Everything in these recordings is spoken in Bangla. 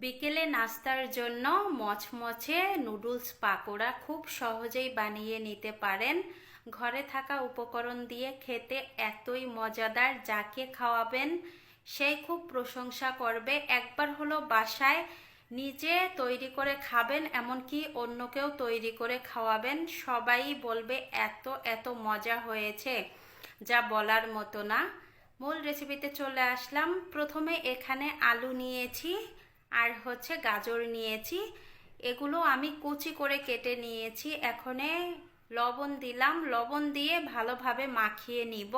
বিকেলে নাস্তার জন্য মচমচে নুডলস পাকোড়া খুব সহজেই বানিয়ে নিতে পারেন। ঘরে থাকা উপকরণ দিয়ে খেতে এতই মজাদার যাকে খাওয়াবেন সেই খুব প্রশংসা করবে। একবার হলো বাসায় নিজে তৈরি করে খাবেন, এমনকি অন্যকেও তৈরি করে খাওয়াবেন। সবাই বলবে, এত এত মজা হয়েছে। যা বলার মতো না। মূল রেসিপিতে চলে আসলাম। প্রথমে এখানে আলু নিয়েছি। আর হচ্ছে গাজর নিয়েছি। এগুলো আমি কুচি করে কেটে নিয়েছি। এখনে লবণ দিলাম। লবণ দিয়ে ভালোভাবে মাখিয়ে নিব।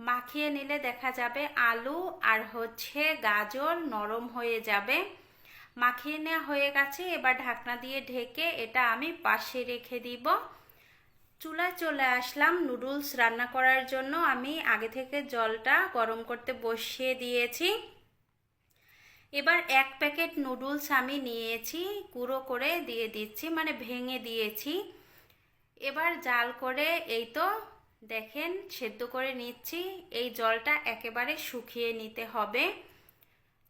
মাখিয়ে নিলে দেখা যাবে আলু আর হচ্ছে গাজর নরম হয়ে যাবে। মাখিয়ে নেওয়া হয়ে গেছে। এবার ঢাকনা দিয়ে ঢেকে এটা আমি পাশে রেখে দিব। চুলায় চলে আসলাম নুডলস রান্না করার জন্য। আমি আগে থেকে জলটা গরম করতে বসিয়ে দিয়েছি। এবার এক প্যাকেট নুডলস আমি নিয়েছি, গুঁড়ো করে দিয়ে দিচ্ছি মানে ভেঙে দিয়েছি। এবার জাল করে এই তো দেখেন, সেদ্ধ করে নিচ্ছি। এই জলটা একেবারে শুকিয়ে নিতে হবে।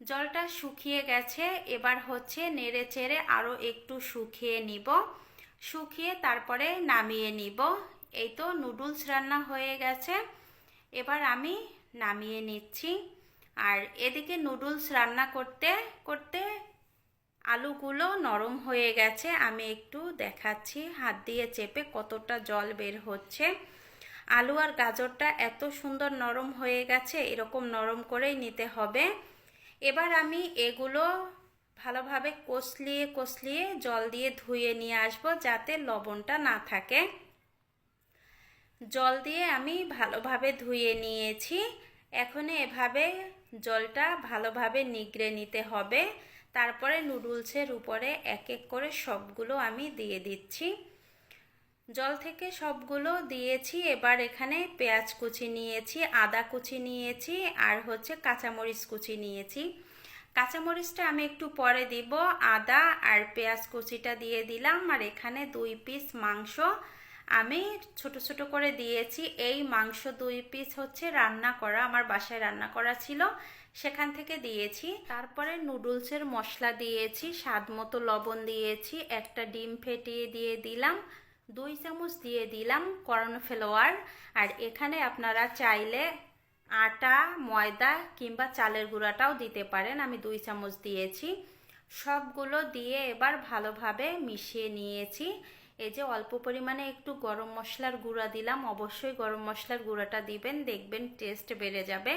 জলটা শুকিয়ে গেছে, এবার হচ্ছে নেড়ে চেড়ে আরও একটু শুকিয়ে নিব। শুকিয়ে তারপরে নামিয়ে নিব। এই তো নুডলস রান্না হয়ে গেছে। এবার আমি নামিয়ে নিচ্ছি। আর এদিকে নুডলস রান্না করতে করতে আলুগুলো নরম হয়ে গেছে। আমি একটু দেখাচ্ছি, হাত দিয়ে চেপে কতটা জল বের হচ্ছে। আলু আর গাজরটা এত সুন্দর নরম হয়ে গেছে, এরকম নরম করেই নিতে হবে। এবার আমি এগুলো ভালোভাবে কষলিয়ে কষলিয়ে জল দিয়ে ধুয়ে নিয়ে আসব যাতে লবণটা না থাকে। জল দিয়ে আমি ভালোভাবে ধুয়ে নিয়েছি। এখন এভাবে জলটা ভালোভাবে নিগড়ে নিতে হবে। তারপরে নুডলসের উপরে এক এক করে সবগুলো আমি দিয়ে দিচ্ছি। জল থেকে সবগুলো দিয়েছি, এবার এখানে পেঁয়াজ কুচি নিয়েছি, আদা কুচি নিয়েছি, আর হচ্ছে কাঁচামরিচ কুচি নিয়েছি। কাঁচামরিচটা আমি একটু পরে দিব। আদা আর পেঁয়াজ কুচিটা দিয়ে দিলাম, আর এখানে দুই পিস মাংস আমি ছোট ছোট করে দিয়েছি। এই মাংস দুই পিস হচ্ছে রান্না করা, আমার বাসায় রান্না করা ছিল। সেখান থেকে দিয়েছি। তারপরে নুডলসের মশলা দিয়েছি, স্বাদ মতো লবণ দিয়েছি, একটা ডিম ফেটিয়ে দিয়ে দিলাম, দুই চামচ দিয়ে দিলাম কর্নফ্লাওয়ার আর এখানে আপনারা চাইলে আটা, ময়দা কিংবা চালের গুঁড়াটাও দিতে পারেন, আমি দুই চামচ দিয়েছি। সবগুলো দিয়ে এবার ভালোভাবে মিশিয়ে নিয়েছি। এই যে অল্প পরিমাণে একটু গরম মশলার গুঁড়া দিলাম, অবশ্যই গরম মশলার গুঁড়াটা দিবেন, দেখবেন টেস্ট বেড়ে যাবে।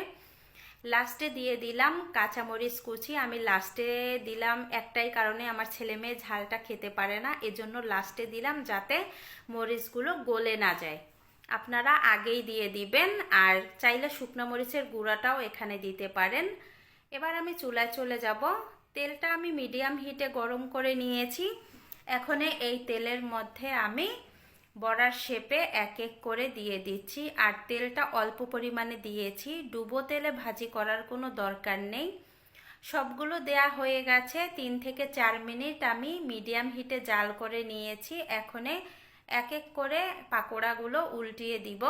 লাস্টে দিয়ে দিলাম কাঁচামরিচ কুচি। আমি লাস্টে দিলাম একটাই কারণে আমার ছেলে মেয়ে ঝালটা খেতে পারে না, এজন্য লাস্টে দিলাম যাতে মরিচগুলো গলে না যায়। আপনারা আগেই দিয়ে দিবেন, আর চাইলে শুকনো মরিচের গুঁড়াটাও এখানে দিতে পারেন। এবার আমি চুলায় চলে যাব। তেলটা আমি মিডিয়াম হিটে গরম করে নিয়েছি। এখন এই তেলের মধ্যে আমি বড়ার শেপে এক এক করে দিয়ে দিচ্ছি। আর তেলটা অল্প পরিমাণে দিয়েছি। ডুবো তেলে ভাজি করার কোনো দরকার নেই। সবগুলো দেয়া হয়ে গেছে। তিন থেকে চার মিনিট আমি মিডিয়াম হিটে জাল করে নিয়েছি। এখনে এক এক করে পাকোড়াগুলো উল্টিয়ে দিব।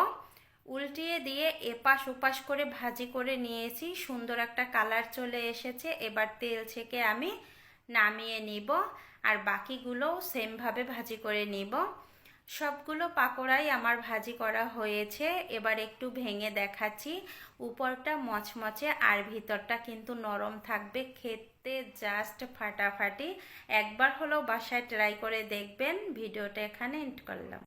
উল্টিয়ে দিয়ে এপাশ ওপাশ করে ভাজি করে নিয়েছি। সুন্দর একটা কালার চলে এসেছে। এবার তেল ছেঁকে আমি নামিয়ে নিব, আর বাকিগুলোও সেমভাবে ভাজি করে নিব। সবগুলো পাকোড়াই আমার ভাজি করা হয়েছে। এবার একটু ভেঙে দেখাচ্ছি। উপরটা মচমচে আর ভিতরটা কিন্তু নরম থাকবে। খেতে জাস্ট ফাটাফাটি। একবার হলেও বাসায় ট্রাই করে দেখবেন। ভিডিওটা এখানে এন্ড করলাম।